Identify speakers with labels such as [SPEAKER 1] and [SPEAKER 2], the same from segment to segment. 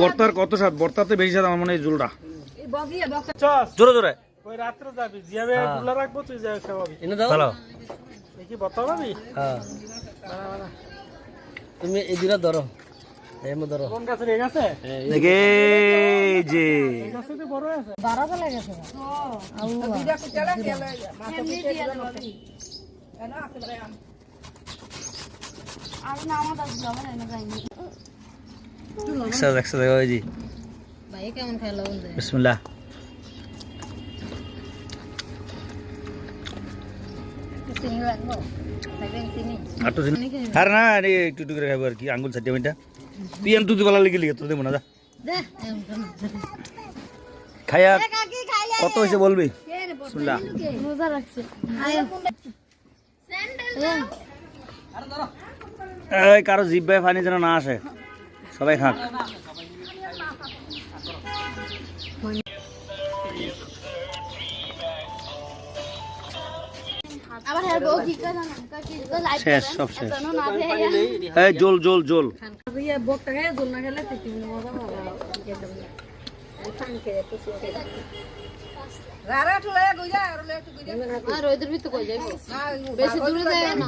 [SPEAKER 1] বর্তার কত স্বাদ বর্তাতে বেশি স্বাদ আমার মনে হয় জুলটা জোরে জোরে।
[SPEAKER 2] ওই রাত্রে যাবি জিয়াবে গুলা রাখব তুই যাবে খাওয়াবি
[SPEAKER 3] এনে দাও।
[SPEAKER 1] ভালো।
[SPEAKER 2] দেখি বতাবি
[SPEAKER 3] হ্যাঁ। তুমি এই দুটা ধরো। এই মো ধরো।
[SPEAKER 2] কোন গাছের তো আছে
[SPEAKER 1] একসাথে একসাথে ওই বিসমিল্লাহ। আরে না আরে একটু একটু করে খাব আর কি আঙ্গুল চাটিয়ে মিটা তুই এম তুই বলা লিখে লিখে তোর দেবো না যা। খাইয়া কত হয়েছে বলবি? বিসমিল্লাহ। এই কারও জিব্বায় পানি যেন না আসে। সবাই হাঁক।
[SPEAKER 4] আবার হ্যাঁ
[SPEAKER 1] শেষ সব শেষ।
[SPEAKER 4] না
[SPEAKER 1] জল জল জল।
[SPEAKER 4] রোদের ভিতর কই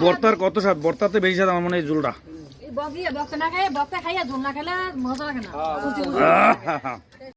[SPEAKER 1] বর্তার কত স্বাদ বর্তাতে বেশি স্বাদ আমার মনে হয় জুলটা
[SPEAKER 5] বক্তা না খাই বক্তা খাইয়া ঝোল না খেলে মজা লাগে না!